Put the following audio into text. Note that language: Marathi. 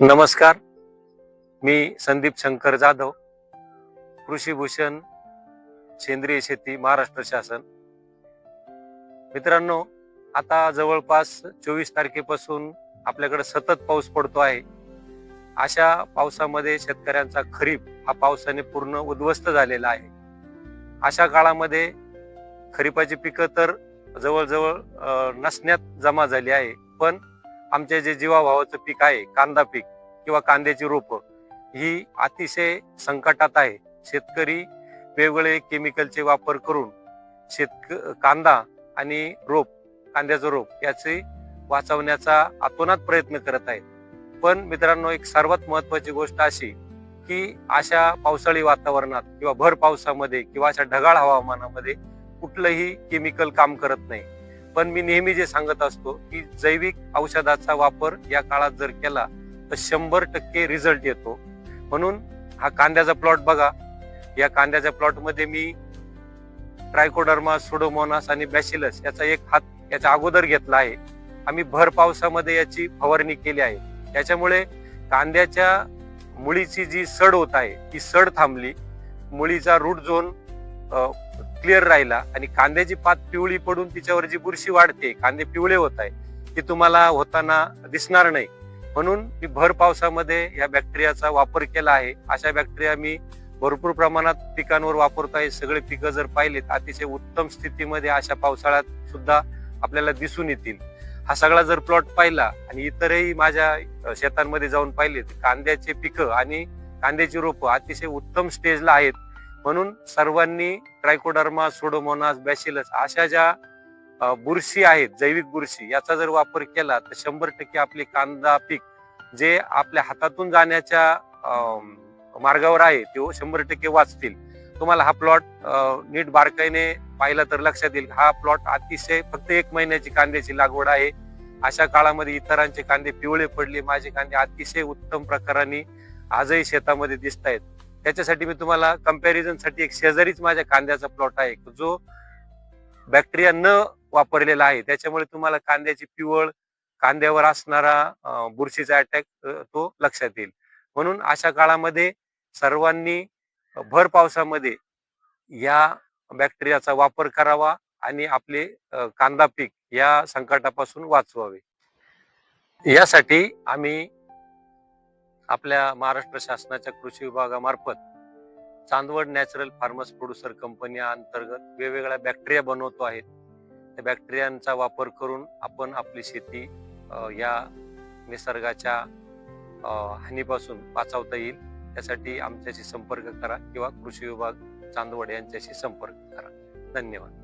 नमस्कार. मी संदीप शंकर जाधव कृषीभूषण सेंद्रिय शेती महाराष्ट्र शासन. मित्रांनो आता जवळपास चोवीस तारखेपासून आपल्याकडे सतत पाऊस पडतो आहे. अशा पावसामध्ये शेतकऱ्यांचा खरीप हा पावसाने पूर्ण उद्ध्वस्त झालेला आहे. अशा काळामध्ये खरीपाची पिकं तर जवळजवळ नसण्यात जमा झाली आहे. पण आमचे जे जीवाभावाचं पीक आहे कांदा पीक किंवा कांद्याची रोपं ही अतिशय संकटात आहे. शेतकरी वेगवेगळे केमिकलचे वापर करून शेतक कांदा आणि रोप कांद्याचं रोप याचे वाचवण्याचा अतोनात प्रयत्न करत आहेत. पण मित्रांनो एक सर्वात महत्वाची गोष्ट अशी की अशा पावसाळी वातावरणात किंवा भर पावसामध्ये किंवा अशा ढगाळ हवामानामध्ये कुठलंही केमिकल काम करत नाही. पण मी नेहमी जे सांगत असतो की जैविक औषधाचा वापर या काळात जर केला तर शंभर टक्के रिझल्ट येतो. म्हणून हा कांद्याचा प्लॉट बघा. या कांद्याच्या प्लॉटमध्ये मी ट्रायकोडर्मा सुडोमोनास आणि बॅसिलस याचा एक हात याच्या अगोदर घेतला आहे. आम्ही भर पावसामध्ये याची फवारणी केली आहे. त्याच्यामुळे कांद्याच्या मुळीची जी सड होत आहे ती सड थांबली. मुळीचा रूट झोन क्लिअर राहिला आणि कांद्याची पात पिवळी पडून तिच्यावर जी बुरशी वाढते कांदे पिवळे होत आहे ती तुम्हाला होताना दिसणार नाही. म्हणून मी भर पावसामध्ये या बॅक्टेरियाचा वापर केला आहे. अशा बॅक्टेरिया मी भरपूर प्रमाणात पिकांवर वापरतो आहे. सगळे पिकं जर पाहिलेत अतिशय उत्तम स्थितीमध्ये अशा पावसाळ्यात सुद्धा आपल्याला दिसून येतील. हा सगळा जर प्लॉट पाहिला आणि इतरही माझ्या शेतांमध्ये जाऊन पाहिलेत कांद्याचे पिकं आणि कांद्याची रोपं अतिशय उत्तम स्टेजला आहेत. म्हणून सर्वांनी ट्रायकोडर्मा सोडोमोनास बॅसिलस अशा ज्या बुरशी आहेत जैविक बुरशी याचा जर वापर केला तर शंभर टक्के आपले कांदा पीक जे आपल्या हातातून जाण्याच्या मार्गावर आहे ते शंभर टक्के वाचतील. तुम्हाला हा प्लॉट नीट बारकाईने पाहिला तर लक्षात येईल. हा प्लॉट अतिशय फक्त एक महिन्याची कांद्याची लागवड आहे. अशा काळामध्ये इतरांचे कांदे पिवळे पडले. माझे कांदे अतिशय उत्तम प्रकाराने आजही शेतामध्ये दिसत आहेत त्याच्यासाठी मी तुम्हाला कम्पॅरिझनसाठी एक शेजारीच माझ्या कांद्याचा प्लॉट आहे. जो बॅक्टेरिया न वापरलेला आहे. त्याच्यामुळे तुम्हाला कांद्याची पिवळ कांद्यावर असणारा बुरशीचा अटॅक तो लक्षात येईल. म्हणून अशा काळामध्ये सर्वांनी भर पावसामध्ये या बॅक्टेरियाचा वापर करावा आणि आपले कांदा पीक या संकटापासून वाचवावे. यासाठी आम्ही आपल्या महाराष्ट्र शासनाच्या कृषी विभागामार्फत Chandwad natural farmers producer company अंतर्गत वेगवेगळ्या बॅक्टेरिया बनवतो आहेत त्या बॅक्टेरियांचा वापर करून आपण आपली शेती या निसर्गाच्या हानीपासून वाचवता येईल. त्यासाठी आमच्याशी संपर्क करा किंवा कृषी विभाग चांदवड यांच्याशी संपर्क करा. धन्यवाद.